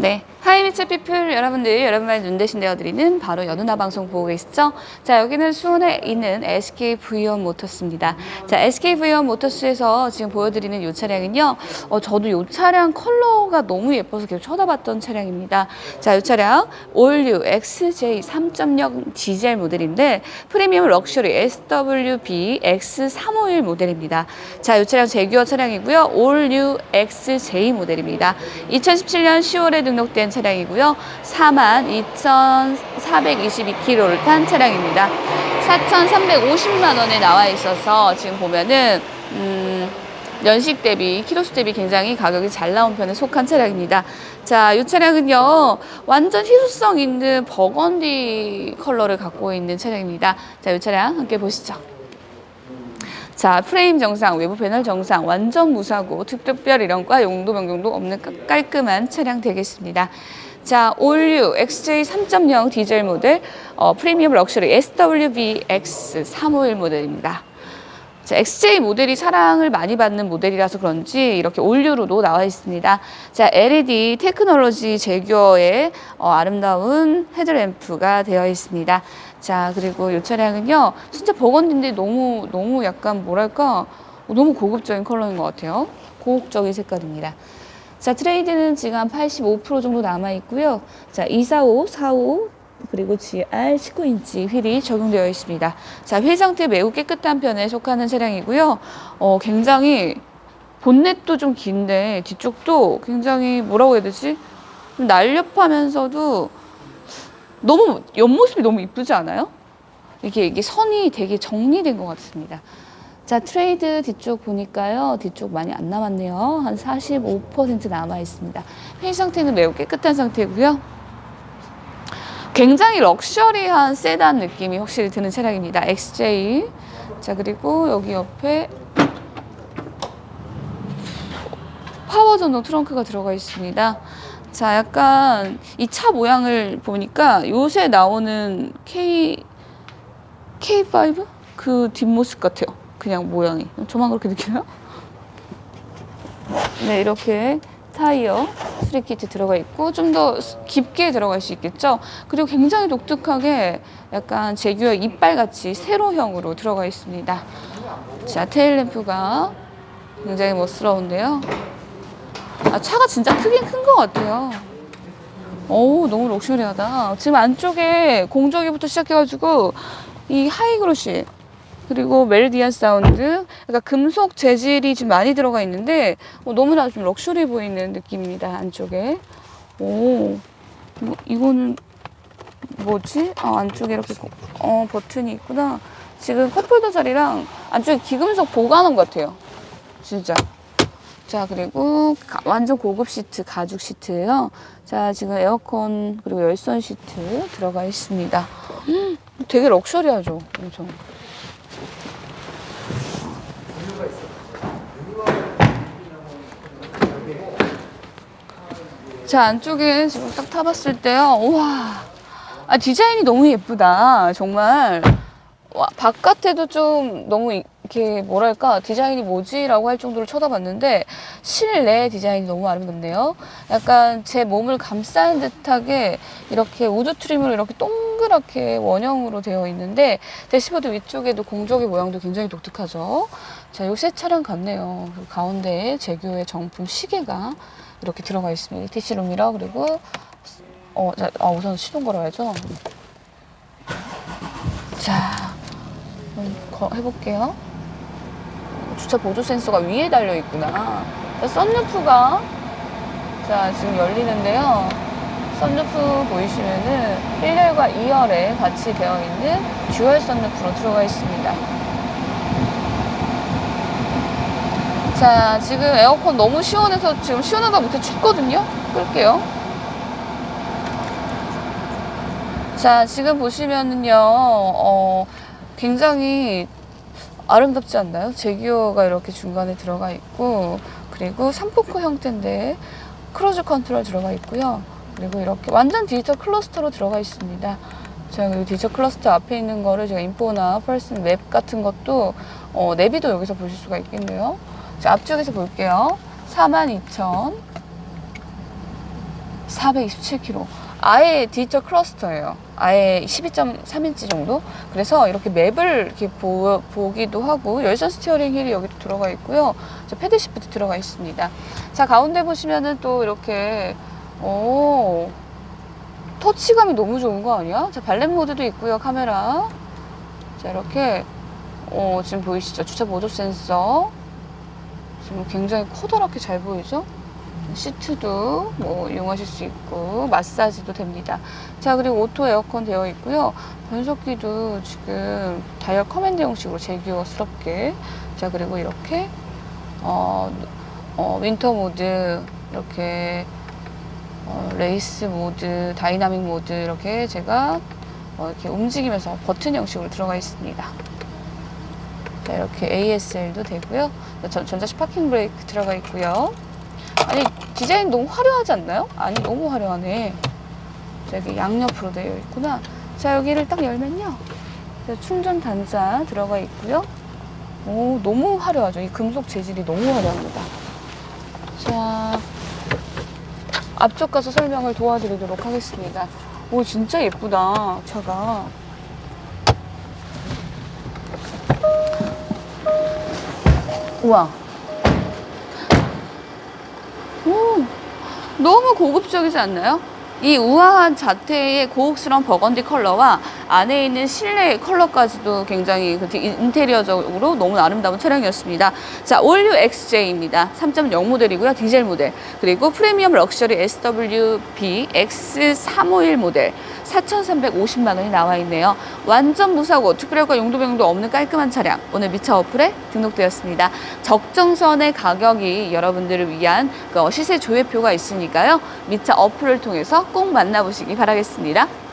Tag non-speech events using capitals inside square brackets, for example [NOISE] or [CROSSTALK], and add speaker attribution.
Speaker 1: 네. 하이미츠 피플 여러분들, 여러분만의 눈 대신 되어드리는 바로 연우나 방송 보고 계시죠? 자, 여기는 수원에 있는 SK V1 모터스입니다. 자, SK V1 모터스에서 지금 보여드리는 이 차량은요, 어, 저도 이 차량 컬러가 너무 예뻐서 계속 쳐다봤던 차량입니다. 자, 이 차량 올류 XJ 3.0 디젤 모델인데 프리미엄 럭셔리 SWB X351 모델입니다. 자, 이 차량 제규어 차량이고요. 올뉴 XJ 모델입니다. 2017년 10월에 등록된 차량 이고요. 42,422km를 탄 차량입니다. 4,350만 원에 나와 있어서 지금 보면은 음, 연식 대비 키로수 대비 굉장히 가격이 잘 나온 편에 속한 차량입니다. 자, 이 차량은요 완전 희소성 있는 버건디 컬러를 갖고 있는 차량입니다. 자, 이 차량 함께 보시죠. 자, 프레임 정상, 외부 패널 정상, 완전 무사고 특별 이런과 용도 변경도 없는 깔- 깔끔한 차량 되겠습니다. 자, 올류 XJ 3.0 디젤 모델 어, 프리미엄 럭셔리 SWB X351 모델입니다. 자, XJ 모델이 사랑을 많이 받는 모델이라서 그런지 이렇게 올류로도 나와 있습니다. 자, LED 테크놀로지 제규어의 어, 아름다운 헤드램프가 되어 있습니다. 자, 그리고 이 차량은요, 진짜 버건디인데 너무, 너무 약간 뭐랄까, 너무 고급적인 컬러인 것 같아요. 고혹적인 색깔입니다. 자, 트레이드는 지금 한85% 정도 남아 있고요. 자, 245, 45, 그리고 GR 19인치 휠이 적용되어 있습니다. 자, 휠 상태 매우 깨끗한 편에 속하는 차량이고요. 어, 굉장히 본넷도 좀 긴데 뒤쪽도 굉장히 뭐라고 해야 되지? 좀 날렵하면서도 너무 옆모습이 너무 이쁘지 않아요? 이게 이게 선이 되게 정리된 것 같습니다. 자, 트레이드 뒤쪽 보니까요. 뒤쪽 많이 안 남았네요. 한 45% 남아 있습니다. 휠 상태는 매우 깨끗한 상태고요. 굉장히 럭셔리한 세단 느낌이 확실히 드는 차량입니다. XJ. 자, 그리고 여기 옆에 파워 전동 트렁크가 들어가 있습니다. 자, 약간 이 차 모양을 보니까 요새 나오는 K K5 그 뒷모습 같아요. 그냥 모양이. 저만 그렇게 느껴요? 네, 이렇게 타이어 수리 키트 들어가 있고 좀 더 깊게 들어갈 수 있겠죠. 그리고 굉장히 독특하게 약간 제규어 이빨 같이 세로형으로 들어가 있습니다. 자, 테일 램프가 굉장히 멋스러운데요. 아, 차가 진짜 크긴 큰 것 같아요. 어우, 너무 럭셔리하다. 지금 안쪽에 공조기부터 시작해가지고 이 하이그로시 그리고 메르디안 사운드, 그러니까 금속 재질이 좀 많이 들어가 있는데 어, 너무나 좀 럭셔리 보이는 느낌입니다 안쪽에. 오, 뭐, 이거는 뭐지? 아, 안쪽에 이렇게 고- 어, 버튼이 있구나. 지금 컵홀더 자리랑 안쪽에 기금속 보관한 것 같아요. 진짜. 자, 그리고 가- 완전 고급 시트, 가죽 시트예요. 자, 지금 에어컨 그리고 열선 시트 들어가 있습니다. 음, [GASPS] 되게 럭셔리하죠, 엄청. 자, 안쪽에 지금 딱 타봤을 때요. 우와. 아, 디자인이 너무 예쁘다. 정말. 와, 바깥에도 좀 너무 이렇게 뭐랄까 디자인이 뭐지라고 할 정도로 쳐다봤는데 실내 디자인이 너무 아름답네요. 약간 제 몸을 감싸는 듯하게 이렇게 우드 트림으로 이렇게 동그랗게 원형으로 되어 있는데 대시보드 위쪽에도 공조기 모양도 굉장히 독특하죠. 자, 요새 차량 같네요. 그 가운데에 제규의 정품 시계가 이렇게 들어가 있습니다. TC룸 미러 그리고 어, 자, 아, 우선 시동 걸어야죠. 자, 거- 해볼게요. 주차 보조 센서가 위에 달려 있구나. 자, 썬루프가 자 지금 열리는데요. 썬루프 보이시면은 1열과 2열에 같이 되어 있는 듀얼 썬루프로 들어가 있습니다. 자 지금 에어컨 너무 시원해서 지금 시원하다 못해 춥거든요. 끌게요. 자 지금 보시면은요. 어, 굉장히 아름답지 않나요? 제기어가 이렇게 중간에 들어가 있고 그리고 3포크 형태인데 크루즈 컨트롤 들어가 있고요. 그리고 이렇게 완전 디지털 클러스터로 들어가 있습니다. 제가 이 디지털 클러스터 앞에 있는 거를 제가 인포나 펄슨 맵 같은 것도 어, 내비도 여기서 보실 수가 있겠네요. 자, 앞쪽에서 볼게요. 42,000 427km. 아예 디지털 클러스터예요. 아예 12.3인치 정도. 그래서 이렇게 맵을 이렇게 보, 보기도 하고 열선 스티어링 휠이 여기도 들어가 있고요. 저 패드 시프트 들어가 있습니다. 자 가운데 보시면은 또 이렇게 오 터치감이 너무 좋은 거 아니야? 자 발렛 모드도 있고요. 카메라. 자 이렇게 어, 지금 보이시죠? 주차 보조 센서. 지금 굉장히 커다랗게 잘 보이죠? 시트도 뭐 이용하실 수 있고 마사지도 됩니다. 자 그리고 오토 에어컨 되어 있고요. 변속기도 지금 다이얼 커맨드 형식으로 제규어스럽게 자 그리고 이렇게 어, 어, 윈터 모드 이렇게 어, 레이스 모드 다이나믹 모드 이렇게 제가 어, 이렇게 움직이면서 버튼 형식으로 들어가 있습니다. 자, 이렇게 ASL도 되고요. 전, 전자식 파킹 브레이크 들어가 있고요. 아니 디자인 너무 화려하지 않나요? 아니 너무 화려하네. 자, 여기 양옆으로 되어 있구나. 자 여기를 딱 열면요. 자, 충전 단자 들어가 있고요. 오 너무 화려하죠. 이 금속 재질이 너무 화려합니다. 자 앞쪽 가서 설명을 도와드리도록 하겠습니다. 오 진짜 예쁘다 차가. 우와. 오, 너무 고급적이지 않나요? 이 우아한 자태의 고급스러운 버건디 컬러와 안에 있는 실내 컬러까지도 굉장히 그 디- 인테리어적으로 너무 아름다운 차량이었습니다. 자, 올류 XJ입니다. 3.0 모델이고요. 디젤 모델. 그리고 프리미엄 럭셔리 SWB X351 모델. 4,350만 원이 나와 있네요. 완전 무사고 특별과 용도 변경도 없는 깔끔한 차량. 오늘 미차 어플에 등록되었습니다. 적정선의 가격이 여러분들을 위한 그 시세 조회표가 있으니까요. 미차 어플을 통해서 꼭 만나보시기 바라겠습니다.